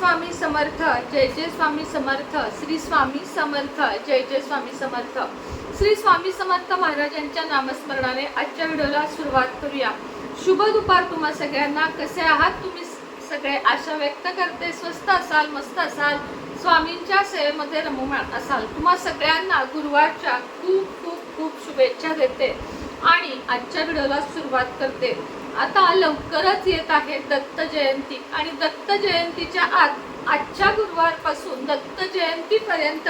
स्वामी समर्थ जय जय स्वामी समर्थ श्री स्वामी समर्थ जय जय स्वामी समर्थ. श्री स्वामी समर्थ महाराजांच्या नामस्मरणाने आजच्या व्हिडिओला सुरुवात करूया. शुभ दुपार तुम्हा सगळ्यांना. कसे आहात तुम्ही? सगळे आशा व्यक्त करते. स्वस्त असाल मस्त असाल. स्वामींच्या सेवेमध्ये रममाण असाल. तुम्हा सगळ्यांना गुरुवारच्या खूप खूप खूप शुभेच्छा देते आणि आजच्या व्हिडिओला सुरुवात करते. आता लवकरच येत आहे दत्त जयंती. आणि दत्त जयंतीच्या आत आजच्या गुरुवारपासून दत्त जयंतीपर्यंत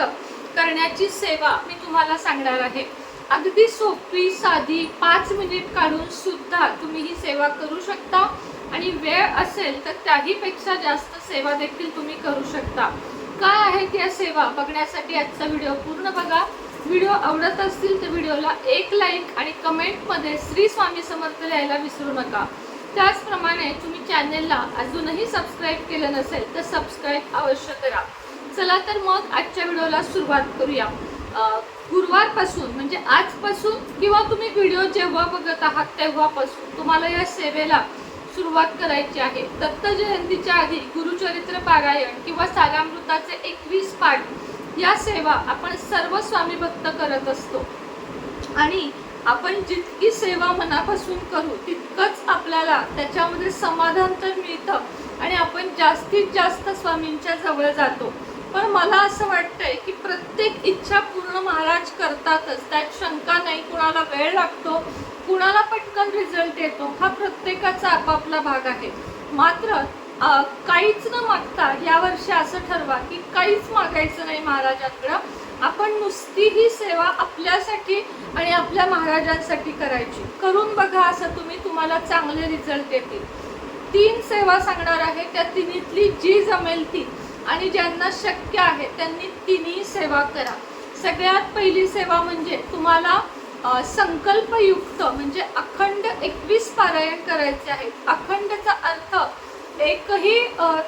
करण्याची सेवा मी तुम्हाला सांगणार आहे. अगदी सोपी साधी पाच मिनिट काढून सुद्धा तुम्ही ही सेवा करू शकता. आणि वेळ असेल तर त्याहीपेक्षा जास्त सेवा देखील तुम्ही करू शकता. काय आहेत या सेवा? बघण्यासाठी आजचा व्हिडिओ पूर्ण बघा. व्हिडिओ आवडत असतील तर व्हिडिओला एक लाईक आणि कमेंटमध्ये श्री स्वामी समर्थ लिहायला विसरू नका. त्याचप्रमाणे तुम्ही चॅनेलला अजूनही सबस्क्राईब केलं नसेल तर सबस्क्राईब अवश्य करा. चला तर मग आजच्या व्हिडिओला सुरुवात करूया. गुरुवारपासून म्हणजे आजपासून किंवा तुम्ही व्हिडिओ जेव्हा बघत आहात तेव्हापासून तुम्हाला या सेवेला सुरुवात करायची आहे. दत्त जयंतीच्या आधी गुरुचरित्र पारायण किंवा सारामृताचे एकवीस पाठ या सेवा आपण सर्व स्वामी भक्त करत असतो. आणि आपण जितकी सेवा मनापासून करू तितकंच आपल्याला त्याच्यामध्ये समाधान तर मिळतं आणि आपण जास्तीत जास्त स्वामींच्या जवळ जातो. पण मला असं वाटतंय की प्रत्येक इच्छा पूर्ण महाराज करतातच. त्यात शंका नाही कुणाला वेळ लागतो कुणाला पटकन रिझल्ट येतो. हा प्रत्येकाचा आपापला भाग आहे. मात्र काहीच न मागता या वर्षी असं ठरवा की काहीच मागायचं नाही महाराजांकडं. आपण नुसती ही सेवा आपल्यासाठी आणि आपल्या महाराजांसाठी करायची. करून बघा असं तुम्ही तुम्हाला चांगले रिझल्ट येतील. तीन सेवा सांगणार आहे त्या तिन्हीतली जी जमेल ती. आणि ज्यांना शक्य आहे त्यांनी तिन्ही सेवा करा. सगळ्यात पहिली सेवा म्हणजे तुम्हाला संकल्पयुक्त म्हणजे अखंड एकवीस पारायण करायचे आहे अखंडचा अर्थ एकही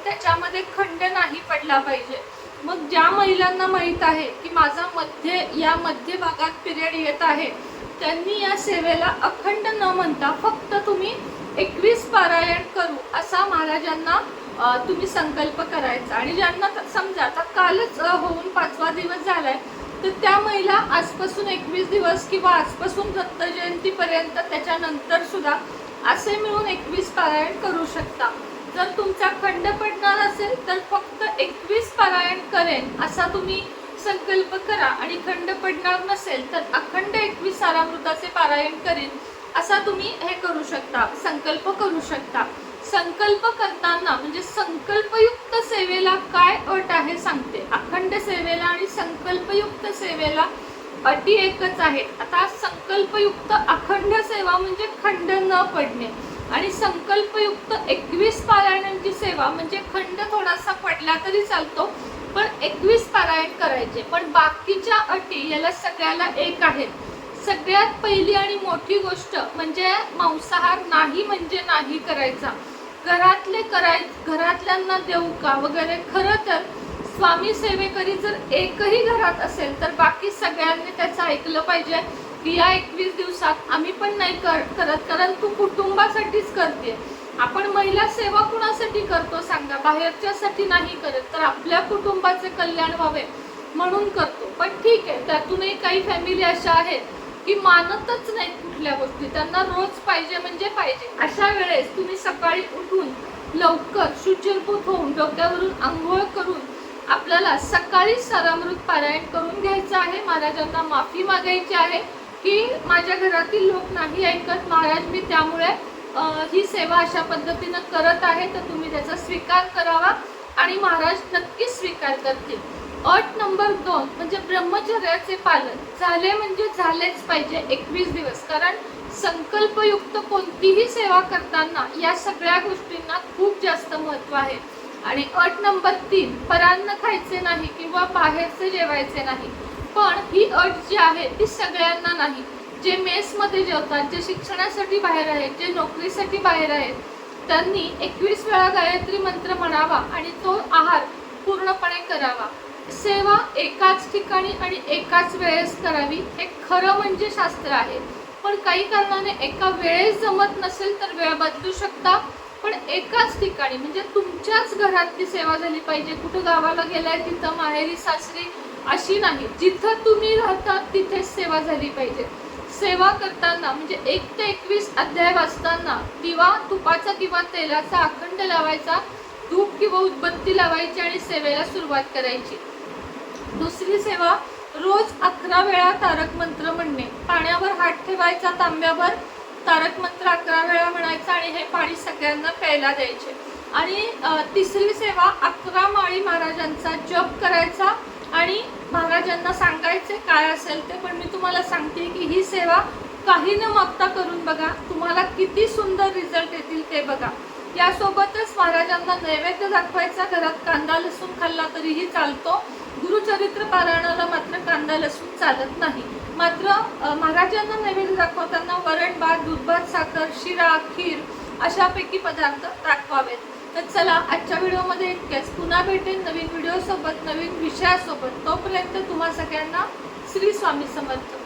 त्याच्यामध्ये खंड नाही पडला पाहिजे. मग ज्या महिलांना माहीत आहे की माझा मध्य या मध्य भागात पिरियड येत आहे त्यांनी या सेवेला अखंड न म्हणता फक्त तुम्ही एकवीस पारायण करू असा महाराजांना तुम्ही संकल्प करायचा. आणि ज्यांना समजा आता कालच होऊन पाचवा दिवस झालाय तर त्या महिला आजपासून एकवीस दिवस किंवा आजपासून दत्त जयंतीपर्यंत त्याच्यानंतर सुद्धा असे मिळून एकवीस पारायण करू शकता. जर तुमचा खंड पडणार असेल तर फक्त एकवीस पारायण करेन असा तुम्ही संकल्प करा. आणि खंड पडणार नसेल तर अखंड एकवीस सारामृताचे पारायण करेन असा तुम्ही हे करू शकता संकल्प करू शकता. संकल्प करताना म्हणजे संकल्पयुक्त सेवेला काय अट आहे सांगते. अखंड सेवेला आणि संकल्पयुक्त सेवेला अटी एकच आहेत. आता संकल्पयुक्त अखंड सेवा म्हणजे खंड न पडणे. आणि संकल्पयुक्त एकवीस पारायणांची सेवा म्हणजे खंड थोडासा पडला तरी चालतो पण एकवीस पारायण करायचे. पण बाकीच्या अटी याला सगळ्याला एक आहेत. सगळ्यात पहिली आणि मोठी गोष्ट म्हणजे मांसाहार नाही म्हणजे नाही करायचा. घरातले कराय घरातल्यांना देऊ का वगैरे? खरं तर स्वामी सेवेकरी जर एकही घरात असेल तर बाकी सगळ्यांनी त्याचं ऐकलं पाहिजे की या एकवीस दिवसात नाही कर करत कारण तू कुटुंबासाठीच करते. आपण महिला सेवा कुणासाठी करतो सांगा? बाहेरच्यासाठी नाही करत तर आपल्या कुटुंबाचे कल्याण व्हावे म्हणून करतो. पण ठीक आहे त्यातूनही काही फॅमिली अशा आहेत की मानतच नाहीत कुठल्या गोष्टी. त्यांना रोज पाहिजे म्हणजे पाहिजे. अशा वेळेस तुम्ही सकाळी उठून लवकर शुचिरभूत होऊन डोक्यावरून आंघोळ करून आपल्याला सकाळी सरामृत पारायण करून घ्यायचं आहे. महाराजांना माफी मागायची आहे. की माझ्या घरातील लोक नाही ऐकत महाराज मी त्यामुळे ही सेवा अशा पद्धतीनं करत आहे तर तुम्ही त्याचा स्वीकार करावा आणि महाराज नक्कीच स्वीकार करतील. अट नंबर दोन म्हणजे ब्रह्मचर्याचे पालन. झाले म्हणजे झालेच पाहिजे एकवीस दिवस. कारण संकल्पयुक्त कोणतीही सेवा करताना या सगळ्या गोष्टींना खूप जास्त महत्त्व आहे. आणि अट नंबर तीन परान्न खायचे नाही किंवा बाहेरचे जेवायचे नाही. पण ही अट जी आहे ती सगळ्यांना नाही. जे मेसमध्ये जेवतात जे शिक्षणासाठी बाहेर आहेत जे नोकरीसाठी बाहेर आहेत त्यांनी एकवीस वेळा गायत्री मंत्र म्हणावा आणि तो आहार पूर्णपणे करावा. सेवा एकाच ठिकाणी आणि एकाच वेळेस करावी हे खरं म्हणजे शास्त्र आहे. पण काही कारणाने एका वेळेस जमत नसेल तर वेळ बदलू शकता. पण एकाच ठिकाणी म्हणजे तुमच्याच घरातली सेवा झाली पाहिजे. कुठं गावाला गेलाय तिथं माहेरी सासरी अशी नाही. जिथं तुम्ही राहता तिथेच सेवा झाली पाहिजे. सेवा करताना म्हणजे एक ते एकवीस अध्याय वाचताना दिवा तुपाचा किंवा तेलाचा अखंड लावायचा धूप किंवा उदबत्ती लावायची आणि सेवेला सुरुवात करायची. दुसरी सेवा रोज अकरा वेळा तारक मंत्र म्हणणे. पाण्यावर हात ठेवायचा तांब्यावर तारक मंत्र अकरा वेळा म्हणायचा आणि हे पाणी सगळ्यांना प्यायला द्यायचे. आणि तिसरी सेवा अकरा माळी महाराजांचा जप करायचा आणि महाराजांना सांगायचे काय असेल ते पण मी तुम्हाला सांगते की ही सेवा काही न मागता करून बघा तुम्हाला किती सुंदर रिझल्ट येतील ते बघा. यासोबतच महाराजांना नैवेद्य दाखवायचा घरात कांदा लसूण खाल्ला तरीही चालतो. गुरुचरित्र पारायणाला मात्र कांदा लसूण चालत नाही. मात्र महाराजांना नैवेद्य दाखवताना वरण भात दूधभात साखर शिरा खीर अशापैकी पदार्थ दाखवावेत. तर चला आजच्या व्हिडिओमध्ये इतकेच पुन्हा भेटेन नवीन व्हिडिओसोबत नवीन विषयासोबत. तोपर्यंत तुम्हा सगळ्यांना श्री स्वामी समर्थ.